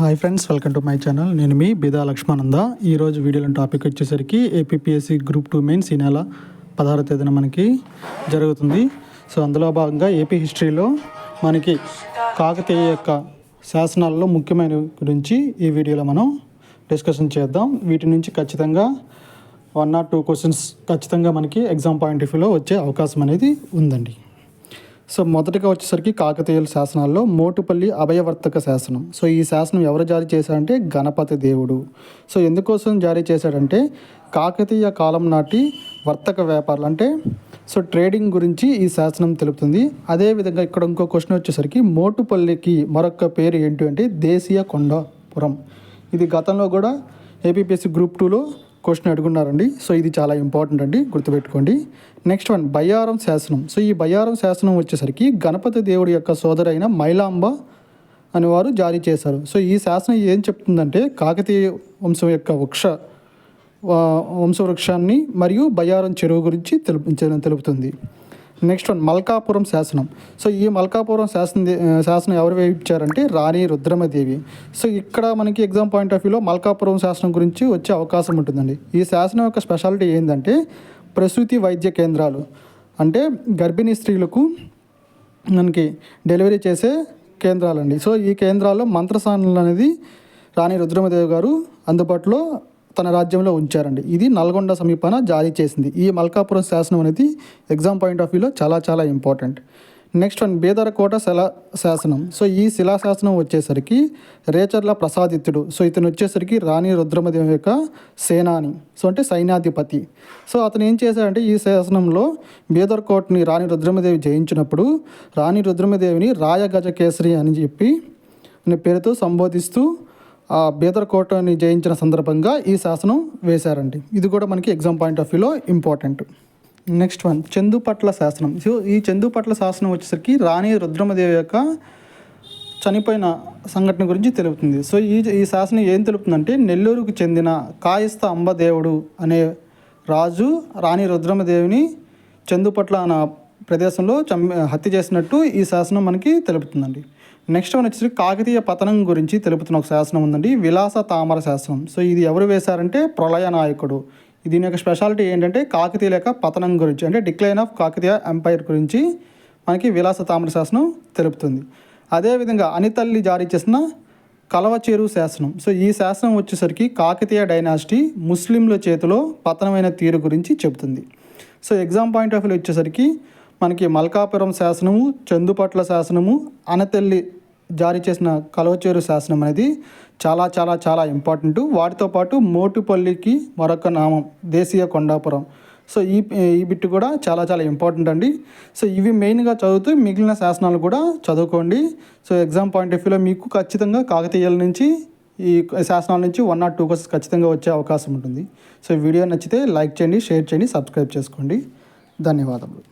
Hi friends welcome to my channel నేను మీ బిదా లక్ష్మానంద. ఈరోజు వీడియోలో టాపిక్ వచ్చేసరికి ఏపీఎస్సి గ్రూప్ టూ మెయిన్స్ ఈ నెల పదహారు తేదీన మనకి జరుగుతుంది. సో అందులో భాగంగా ఏపీ హిస్టరీలో మనకి కాకతీయ యొక్క శాసనాలలో ముఖ్యమైన గురించి ఈ వీడియోలో మనం డిస్కషన్ చేద్దాం. వీటి నుంచి ఖచ్చితంగా వన్ ఆర్ టూ క్వశ్చన్స్ ఖచ్చితంగా మనకి ఎగ్జామ్ పాయింట్ ఆఫ్ వ్యూలో వచ్చే అవకాశం అనేది ఉందండి. సో మొదటగా వచ్చేసరికి కాకతీయుల శాసనాల్లో మోటుపల్లి అభయవర్తక శాసనం. సో ఈ శాసనం ఎవరు జారీ చేశారంటే గణపతి దేవుడు. సో ఎందుకోసం జారీ చేశాడంటే కాకతీయ కాలం నాటి వర్తక వ్యాపారాలు అంటే సో ట్రేడింగ్ గురించి ఈ శాసనం తెలుపుతుంది. అదేవిధంగా ఇక్కడ ఇంకో క్వశ్చన్ వచ్చేసరికి మోటుపల్లికి మరొక పేరు ఏంటి అంటే దేశీయ కొండపురం. ఇది గతంలో కూడా ఏపీపీఎస్సీ గ్రూప్ టూలో క్వశ్చన్ అడుగున్నారండి. సో ఇది చాలా ఇంపార్టెంట్ అండి. గుర్తుపెట్టుకోండి. నెక్స్ట్ వన్ బయ్యారం శాసనం. సో ఈ బయ్యారం శాసనం వచ్చేసరికి గణపతి దేవుడి యొక్క సోదరైన మైలాంబ అని వారు జారీ చేశారు. సో ఈ శాసనం ఏం చెప్తుందంటే కాకతీయ వంశం యొక్క వృక్ష వంశవృక్షాన్ని మరియు బయ్యారం చెరువు గురించి తెలుపు తెలుపుతుంది. నెక్స్ట్ వన్ మల్కాపురం శాసనం. సో ఈ మల్కాపురం శాసనం శాసనం ఎవరు వేయించారంటే రాణి రుద్రమదేవి. సో ఇక్కడ మనకి ఎగ్జామ్ పాయింట్ ఆఫ్ వ్యూలో మల్కాపురం శాసనం గురించి వచ్చే అవకాశం ఉంటుందండి. ఈ శాసనం యొక్క స్పెషాలిటీ ఏంటంటే ప్రసూతి వైద్య కేంద్రాలు. అంటే గర్భిణీ స్త్రీలకు మనకి డెలివరీ చేసే కేంద్రాలండి. సో ఈ కేంద్రాల్లో మంత్రసానలు అనేది రాణి రుద్రమదేవి గారు అందుబాటులో తన రాజ్యంలో ఉంచారండి. ఇది నల్గొండ సమీపాన జారీ చేసింది. ఈ మల్కాపురం శాసనం అనేది ఎగ్జామ్ పాయింట్ ఆఫ్ వ్యూలో చాలా చాలా ఇంపార్టెంట్. నెక్స్ట్ వన్ బేదరకోట శిలా శాసనం. సో ఈ శిలా శాసనం వచ్చేసరికి రేచర్ల ప్రసాదిత్యుడు. సో ఇతను వచ్చేసరికి రాణి రుద్రమదేవి యొక్క సేనాని. సో అంటే సైన్యాధిపతి. సో అతను ఏం చేశాడంటే ఈ శాసనంలో బీదర్కోటని రాణి రుద్రమదేవి జయించినప్పుడు రాణి రుద్రమదేవిని రాయగజ కేసరి అని చెప్పి అనే పేరుతో సంబోధిస్తూ ఆ బీదర్కోటని జయించిన సందర్భంగా ఈ శాసనం వేశారండి. ఇది కూడా మనకి ఎగ్జామ్ పాయింట్ ఆఫ్ వ్యూలో ఇంపార్టెంట్ నెక్స్ట్ వన్ చందుపట్ల శాసనం. సో ఈ చందుపట్ల శాసనం వచ్చేసరికి రాణి రుద్రమదేవి యొక్క చనిపోయిన సంఘటన గురించి తెలుపుతుంది. సో ఈ ఈ శాసనం ఏం తెలుపుతుందంటే నెల్లూరుకు చెందిన కాయస్థ అంబదేవుడు అనే రాజు రాణి రుద్రమదేవిని చందుపట్ల అన్న ప్రదేశంలో చం హత్య చేసినట్టు ఈ శాసనం మనకి తెలుపుతుందండి. నెక్స్ట్ వన్ వచ్చేసి కాకతీయ పతనం గురించి తెలుపుతున్న ఒక శాసనం ఉందండి. విలాస తామర శాసనం. సో ఇది ఎవరు వేశారంటే ప్రళయ నాయకుడు. దీని యొక్క స్పెషాలిటీ ఏంటంటే కాకతీయుల యొక్క పతనం గురించి అంటే డిక్లైన్ ఆఫ్ కాకతీయ ఎంపైర్ గురించి మనకి విలాస తామర శాసనం తెలుపుతుంది. అదేవిధంగా అనితల్లి జారీ చేసిన కలవచేరు శాసనం. సో ఈ శాసనం వచ్చేసరికి కాకతీయ డైనాసిటీ ముస్లింల చేతిలో పతనమైన తీరు గురించి చెబుతుంది. So exam point of view వచ్చేసరికి మనకి మల్కాపురం శాసనము చందుపట్ల శాసనము అనతెల్లి జారీ చేసిన కలవచేరు శాసనం అనేది చాలా చాలా చాలా ఇంపార్టెంట్ వాటితో పాటు మోటుపల్లికి మరొక నామం దేశీయ కొండాపురం. సో ఈ ఈ బిట్ కూడా చాలా చాలా ఇంపార్టెంట్ అండి. సో ఇవి మెయిన్గా చదువుతూ మిగిలిన శాసనాలు కూడా చదువుకోండి. సో ఎగ్జామ్ పాయింట్ ఆఫ్ వ్యూలో మీకు ఖచ్చితంగా కాకతీయాల నుంచి ఈ శాసనాల నుంచి వన్ ఆర్ టూ క్వశ్చన్స్ ఖచ్చితంగా వచ్చే అవకాశం ఉంటుంది. సో వీడియో నచ్చితే లైక్ చేయండి షేర్ చేయండి సబ్స్క్రైబ్ చేసుకోండి. ధన్యవాదములు.